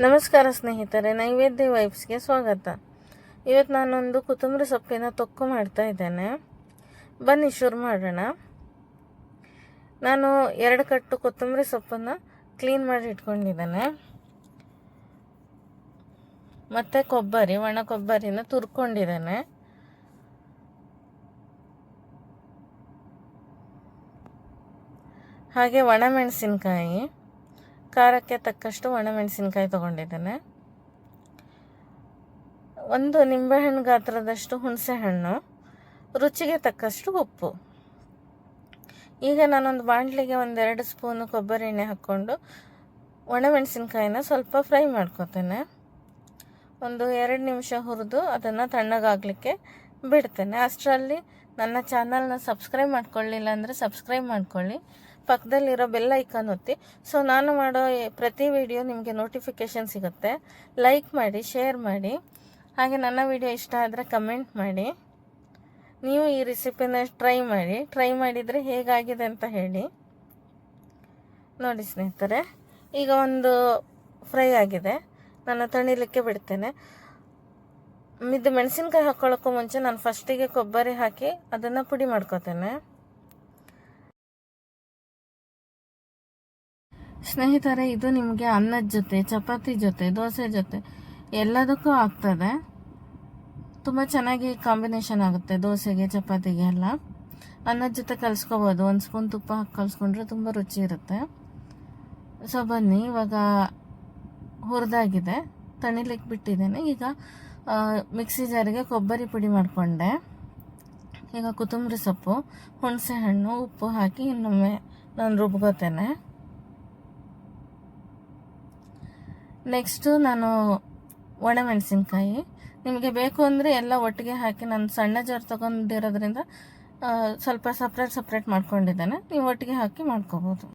ನಮಸ್ಕಾರ ಸ್ನೇಹಿತರೆ, ನೈವೇದ್ಯ ವೈಬ್ಸ್ಗೆ ಸ್ವಾಗತ. ಇವತ್ತು ನಾನೊಂದು ಕೊತ್ತಂಬರಿ ಸೊಪ್ಪಿನ ತೊಕ್ಕು ಮಾಡ್ತಾ ಇದ್ದೇನೆ. ಬನ್ನಿ ಶುರು ಮಾಡೋಣ. ನಾನು ಎರಡು ಕಟ್ಟು ಕೊತ್ತಂಬರಿ ಸೊಪ್ಪನ್ನು ಕ್ಲೀನ್ ಮಾಡಿ ಇಟ್ಕೊಂಡಿದ್ದೇನೆ. ಮತ್ತು ಕೊಬ್ಬರಿ, ಒಣ ಕೊಬ್ಬರಿನ ತುರ್ಕೊಂಡಿದ್ದೇನೆ. ಹಾಗೆ ಒಣಮೆಣಸಿನ್ಕಾಯಿ ಖಾರಕ್ಕೆ ತಕ್ಕಷ್ಟು ಒಣಮೆಣಸಿನ್ಕಾಯಿ ತೊಗೊಂಡಿದ್ದೇನೆ. ಒಂದು ನಿಂಬೆಹಣ್ಣು ಗಾತ್ರದಷ್ಟು ಹುಣಸೆಹಣ್ಣು, ರುಚಿಗೆ ತಕ್ಕಷ್ಟು ಉಪ್ಪು. ಈಗ ನಾನೊಂದು ಬಾಣಲಿಗೆ ಒಂದೆರಡು ಸ್ಪೂನು ಕೊಬ್ಬರಿ ಎಣ್ಣೆ ಹಾಕ್ಕೊಂಡು ಒಣಮೆಣಸಿನ್ಕಾಯಿನ ಸ್ವಲ್ಪ ಫ್ರೈ ಮಾಡ್ಕೊತೇನೆ. ಒಂದು ಎರಡು ನಿಮಿಷ ಹುರಿದು ಅದನ್ನು ತಣ್ಣಗಾಗಲಿಕ್ಕೆ ಬಿಡ್ತೇನೆ. ಅಷ್ಟರಲ್ಲಿ ನನ್ನ ಚಾನಲ್ನ ಸಬ್ಸ್ಕ್ರೈಬ್ ಮಾಡ್ಕೊಳ್ಳಿಲ್ಲ ಅಂದರೆ ಸಬ್ಸ್ಕ್ರೈಬ್ ಮಾಡ್ಕೊಳ್ಳಿ. ಪಕ್ಕದಲ್ಲಿರೋ ಬೆಲ್ ಐಕಾನ್ ಒತ್ತಿ. ಸೊ ನಾನು ಮಾಡೋ ಪ್ರತಿ ವಿಡಿಯೋ ನಿಮಗೆ ನೋಟಿಫಿಕೇಷನ್ ಸಿಗುತ್ತೆ. ಲೈಕ್ ಮಾಡಿ ಶೇರ್ ಮಾಡಿ. ಹಾಗೆ ನನ್ನ ವಿಡಿಯೋ ಇಷ್ಟ ಆದರೆ ಕಮೆಂಟ್ ಮಾಡಿ. ನೀವು ಈ ರೆಸಿಪಿನ ಟ್ರೈ ಮಾಡಿ. ಟ್ರೈ ಮಾಡಿದರೆ ಹೇಗಾಗಿದೆ ಅಂತ ಹೇಳಿ. ನೋಡಿ ಸ್ನೇಹಿತರೆ, ಈಗ ಒಂದು ಫ್ರೈ ಆಗಿದೆ. ನಾನು ತಣಿಲಿಕ್ಕೆ ಬಿಡ್ತೇನೆ. ಮಿದ್ದು ಮೆಣಸಿನ್ಕಾಯಿ ಹಾಕ್ಕೊಳ್ಳೋಕ್ಕೂ ಮುಂಚೆ ನಾನು ಫಸ್ಟಿಗೆ ಕೊಬ್ಬರಿ ಹಾಕಿ ಅದನ್ನು ಪುಡಿ ಮಾಡ್ಕೋತೇನೆ. ಸ್ನೇಹಿತರೆ, ಇದು ನಿಮಗೆ ಅನ್ನದ ಜೊತೆ, ಚಪಾತಿ ಜೊತೆ, ದೋಸೆ ಜೊತೆ ಎಲ್ಲದಕ್ಕೂ ಆಗ್ತದೆ. ತುಂಬ ಚೆನ್ನಾಗಿ ಕಾಂಬಿನೇಷನ್ ಆಗುತ್ತೆ, ದೋಸೆಗೆ, ಚಪಾತಿಗೆ ಎಲ್ಲ. ಅನ್ನದ ಜೊತೆ ಕಲಿಸ್ಕೋಬೋದು. ಒಂದು ಸ್ಪೂನ್ ತುಪ್ಪ ಹಾಕಿ ಕಲಿಸ್ಕೊಂಡ್ರೆ ತುಂಬ ರುಚಿ ಇರುತ್ತೆ. ಸೊ ಬನ್ನಿ, ಇವಾಗ ಹುರಿದಾಗಿದೆ. ತಣಿಲಿಕ್ಕೆ ಬಿಟ್ಟಿದ್ದೇನೆ. ಈಗ ಮಿಕ್ಸಿ ಜಾರಿಗೆ ಕೊಬ್ಬರಿ ಪುಡಿ ಮಾಡಿಕೊಂಡೆ. ಈಗ ಕೊತ್ತಂಬರಿ ಸೊಪ್ಪು ಹುಣಸೆ ಹಣ್ಣು ಉಪ್ಪು ಹಾಕಿ ಇನ್ನೊಮ್ಮೆ ನಾನು ರುಬ್ಕೋತೇನೆ. ನೆಕ್ಸ್ಟು ನಾನು ಒಣಮೆಣಸಿನ್ಕಾಯಿ. ನಿಮಗೆ ಬೇಕು ಅಂದರೆ ಎಲ್ಲ ಒಟ್ಟಿಗೆ ಹಾಕಿ ನಾನು ಸಣ್ಣ ಜಾರ್ ತೊಗೊಂಡಿರೋದ್ರಿಂದ ಸ್ವಲ್ಪ ಸಪ್ರೇಟ್ ಸಪ್ರೇಟ್ ಮಾಡ್ಕೊಂಡಿದ್ದೇನೆ. ನೀವು ಒಟ್ಟಿಗೆ ಹಾಕಿ ಮಾಡ್ಕೋಬೋದು.